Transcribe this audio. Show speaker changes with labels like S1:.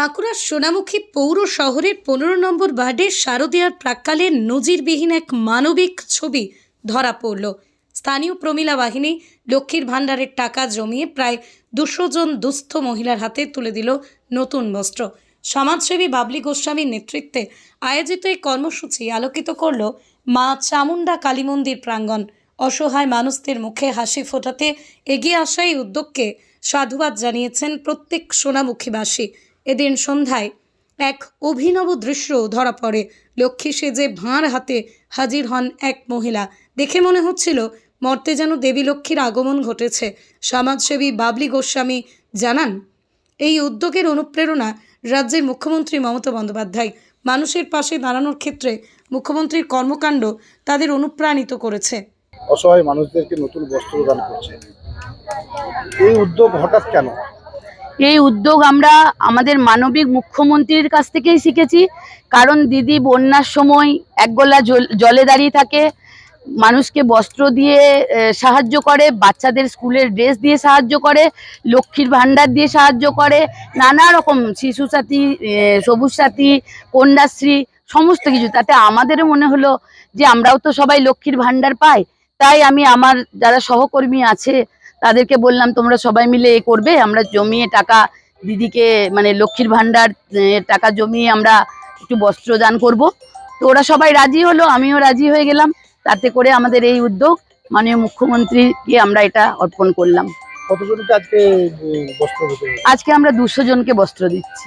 S1: বাঁকুড়ার সোনামুখী পৌর শহরের পনেরো নম্বর ওয়ার্ডের শারদীয়ার প্রাক্কালে নজিরবিহীন এক মানবিক ছবি ধরা পড়ল। স্থানীয় প্রমিলা বাহিনী লক্ষ্মীর ভাণ্ডারের টাকা জমিয়ে প্রায় দুশো জন দুস্থ মহিলার হাতে তুলে দিল নতুন বস্ত্র। সমাজসেবী বাবলি গোস্বামীর নেতৃত্বে আয়োজিত এই কর্মসূচি আলোকিত করল মা চামুণ্ডা কালী মন্দির প্রাঙ্গণ। অসহায় মানুষদের মুখে হাসি ফোটাতে এগিয়ে আসা এই উদ্যোগকে সাধুবাদ জানিয়েছেন প্রত্যেক সোনামুখীবাসী। এদিন সন্ধ্যায় এক অভিনব দৃশ্য ধরা পড়ে। লক্ষ্মী সেজে ভাঁড় হাতে হাজির হন এক মহিলা। দেখে মনে হচ্ছিল, মর্তে যেন দেবী লক্ষ্মীর আগমন ঘটেছে। সমাজসেবী বাবলি গোস্বামী জানান, এই উদ্যোগের অনুপ্রেরণা রাজ্যের মুখ্যমন্ত্রী মমতা বন্দ্যোপাধ্যায়। মানুষের পাশে দাঁড়ানোর ক্ষেত্রে মুখ্যমন্ত্রীর কর্মকাণ্ড তাদের অনুপ্রাণিত করেছে।
S2: অসহায় মানুষদেরকে নতুন বস্ত্র দান করছে। এই উদ্যোগ হঠাৎ কেন?
S3: এই উদ্যোগ আমরা আমাদের মানবিক মুখ্যমন্ত্রীর কাছ থেকেই শিখেছি। কারণ দিদি বন্যার সময় এক গোলা জল- জলে দাঁড়িয়ে থাকে। মানুষকে বস্ত্র দিয়ে সাহায্য করে, বাচ্চাদের স্কুলের ড্রেস দিয়ে সাহায্য করে, লক্ষ্মীর ভাণ্ডার দিয়ে সাহায্য করে, নানা রকম শিশু সাথী সবুজ সাথী, কন্যাশ্রী, সমস্ত কিছু। তাতে আমাদেরও মনে হলো যে আমরাও তো সবাই লক্ষ্মীর ভাণ্ডার পাই। তাই আমি আমার যারা সহকর্মী আছে তাদেরকে বললাম তোমরা সবাই মিলে এ করবে আমরা জমিয়ে টাকা দিদিকে মানে লক্ষ্মীর ভাণ্ডার টাকা জমিয়ে আমরা একটু বস্ত্র দান করব। তো ওরা সবাই রাজি হলো আমিও রাজি হয়ে গেলাম। তাতে করে আমাদের এই উদ্যোগ মাননীয় মুখ্যমন্ত্রীকে আমরা এটা অর্পণ করলাম?
S2: আজকে
S3: আমরা দুশো জনকে বস্ত্র দিচ্ছি।